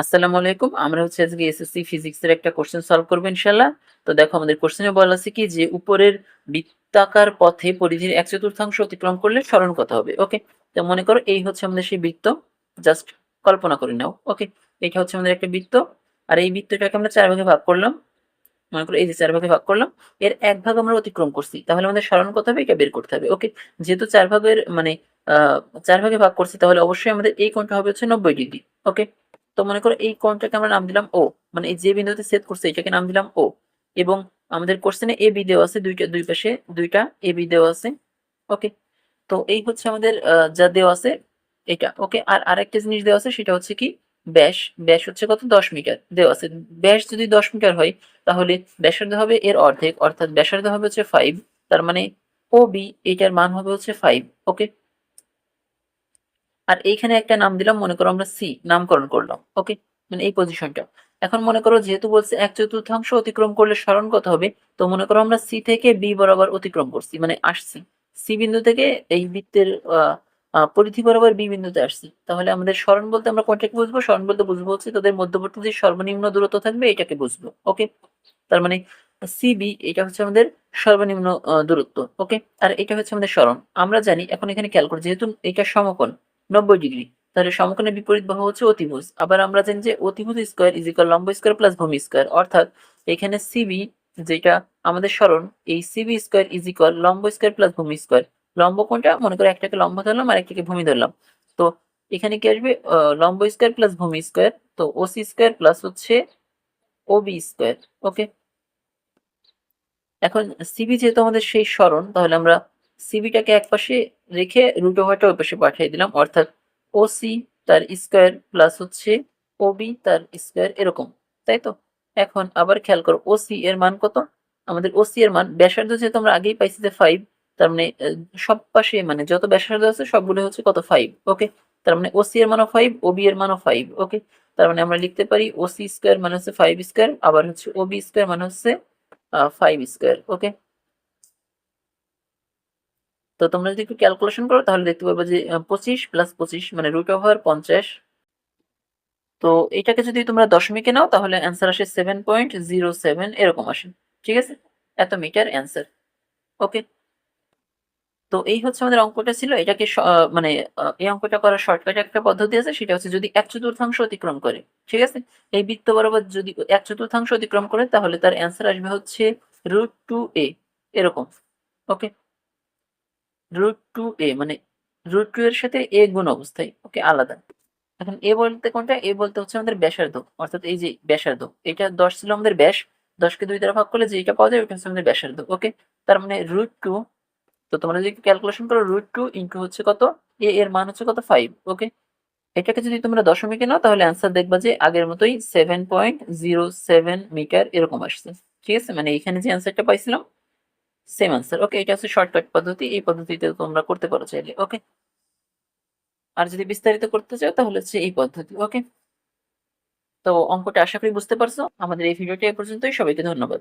আসসালামু আলাইকুম। আমরা হচ্ছে আজকে এসএসসি ফিজিক্সের একটা কোশ্চেন সলভ করব ইনশাল্লাহ তো দেখো, আমাদের কোশ্চেনে বলা আছে কি যে উপরের বৃত্তাকার পথে পরিধির এক চতুর্থাংশ অতিক্রম করলে স্মরণ কত হবে? ওকে তো মনে করো এই হচ্ছে আমাদের সেই বৃত্ত। জাস্ট কল্পনা করে নাও। ওকে এটা হচ্ছে আমাদের একটা বৃত্ত। আর এই বৃত্তটাকে আমরা চার ভাগে ভাগ করলাম। মনে করো এই যে চার ভাগে ভাগ করলাম। এর এক ভাগ আমরা অতিক্রম করছি। তাহলে আমাদের স্মরণ কত হবে? এটা বের করতে হবে। ওকে যেহেতু চার ভাগের মানে আহ, চার ভাগে ভাগ করছি, তাহলে অবশ্যই আমাদের এই কোণটা হবে হচ্ছে নব্বই ডিগ্রি। ওকে তো মনে করো এই কোণটাকে আমরা নাম দিলাম ও মানে এই যে বিন্দুতে সেট করছে এটাকে নাম দিলাম ও এবং আমাদের কোশ্চেনে এ বি দেওয়া আছে, দুইটা, দুই পাশে দুইটা এ বি দেওয়া আছে ওকে তো এই হচ্ছে আমাদের যা দেওয়া আছে এটা ওকে আর আরেকটা জিনিস দেওয়া আছে, সেটা হচ্ছে কি? ব্যাস ব্যাস হচ্ছে কত? দশ মিটার দেওয়া আছে। ব্যাস যদি দশ মিটার হয়, তাহলে ব্যাসার্ধ হবে এর অর্ধেক, অর্থাৎ ব্যাসার্ধ হবে হচ্ছে ফাইভ তার মানে ও বি এটার মান হবে হচ্ছে ফাইভ ওকে আর এইখানে একটা নাম দিলাম, মনে করো আমরা সি নামকরণ করলাম ওকে মানে এই পজিশনটা এখন মনে করো যেহেতু বলছে এক চতুর্থাংশ অতিক্রম করলে স্মরণ কত হবে? তো মনে করো আমরা সি থেকে বি বরাবর অতিক্রম করছি মানে আসছি। সি বিন্দু থেকে এই বৃত্তের পরিধি বরাবর বি বিন্দুতে আসছি। তাহলে আমাদের স্মরণ বলতে আমরা কোনটাকে বুঝব? স্মরণ বলতে বুঝব হচ্ছে তাদের মধ্যবর্তী যে সর্বনিম্ন দূরত্ব থাকবে, এটাকে বুঝব ওকে তার মানে সিবি এটা হচ্ছে আমাদের সর্বনিম্ন দূরত্ব ওকে আর এটা হচ্ছে আমাদের স্মরণ। আমরা জানি, এখন এখানে খেয়াল করি যেহেতু এটা সমকোণ নব্বই ডিগ্রি। তাহলে সমকোণের বিপরীত বাহু হচ্ছে অতিভুজ। আবার আমরা জানি যে অতিভুজ স্কোয়ার ইজ ইকাল লম্ব স্কোয়ার প্লাস ভূমি স্কোয়ার অর্থাৎ এখানে সিবি যেটা আমাদের স্মরণ, এই সিবি স্কোয়ার ইজ ইকাল লম্ব স্কোয়ার প্লাস ভূমি স্কোয়ার লম্ব কোনটা মনে করো একটাকে লম্ব ধরলাম আর একটাকে ভূমি ধরলাম। তো এখানে কি আসবে? লম্ব স্কোয়ার প্লাস ভূমি স্কোয়ার তো ওসি স্কোয়ার প্লাস হচ্ছে ওবি স্কোয়ার ওকে এখন সিবি যেহেতু আমাদের সেই স্মরণ, তাহলে আমরা সিবিটাকে এক পাশে রেখে রুট ওভারটা ওই পাশে পাঠিয়ে দিলাম, অর্থাৎ ওসি তার স্কোয়ার প্লাস হচ্ছে ওবি তার স্কোয়ার এরকম, তাই তো? এখন আবার খেয়াল করো ওসি এর মান কত? আমাদের ওসি এর মান ব্যাসার্ধ যেহেতু আমরা আগেই পাইছি যে ফাইভ তার মানে সব পাশে মানে যত ব্যাসার্ধ আছে সবগুলো হচ্ছে কত? ফাইভ ওকে তার মানে ওসি এর মানও ফাইভ ওবি এর মানও ফাইভ ওকে তার মানে আমরা লিখতে পারি ওসি স্কোয়ার মানে হচ্ছে ফাইভ স্কোয়ার আবার হচ্ছে ওবি স্কোয়ার মানে হচ্ছে ফাইভ স্কোয়ার ওকে তো তোমরা যদি একটু ক্যালকুলেশন করো, তাহলে দেখতে পারবে যে পঁচিশ প্লাস পঁচিশ মানে রুট ওভার পঞ্চাশ। তো এটাকে যদি তোমরা দশমিকে নাও, তাহলে অ্যান্সার আসে সেভেন পয়েন্ট জিরো সেভেন এরকম আসে। ঠিক আছে? এত মিটার অ্যান্সার ওকে তো এই হচ্ছে আমাদের অঙ্কটা ছিল। এটাকে মানে এই অঙ্কটা করার শর্টকাট একটা পদ্ধতি আছে, সেটা হচ্ছে যদি এক চতুর্থাংশ অতিক্রম করে। ঠিক আছে? এই বৃত্ত বরাবর যদি এক চতুর্থাংশ অতিক্রম করে, তাহলে তার অ্যান্সার আসবে হচ্ছে রুট টু এ এরকম। ওকে রুট টু এ মানে রুট টু এর সাথে এ গুণ অবস্থায় ওকে আলাদা। এখন এ বলতে কোনটা? এ বলতে হচ্ছে আমাদের ব্যাসার্ধ, অর্থাৎ এই যে ব্যাসার্ধ, এটা দশ ছিল আমাদের ব্যাস, দশকে দুই দ্বারা ভাগ করলে যেটা পাওয়া যায় ওটা হচ্ছে আমাদের ব্যাসার্ধ ওকে তার মানে রুট টু তো তোমরা যদি ক্যালকুলেশন করো রুট টু ইন্টু হচ্ছে কত? এ এর মান হচ্ছে কত? ফাইভ ওকে এটাকে যদি তোমরা দশমিকে নাও, তাহলে অ্যান্সার দেখবা যে আগের মতোই seven point zero seven metre এরকম আসছে, ঠিক আছে? মানে এখানে যে অ্যান্সারটা পাইছিলাম সেম আনসার ওকে এটা হচ্ছে শর্টকাট পদ্ধতি। এই পদ্ধতিতে তোমরা করতে পারো চাইলে। ওকে আর যদি বিস্তারিত করতে চাও, তাহলে হচ্ছে এই পদ্ধতি। ওকে তো অঙ্কটা আশা করি বুঝতে পারছ। আমাদের এই ভিডিওটি এ পর্যন্তই। সবাইকে ধন্যবাদ।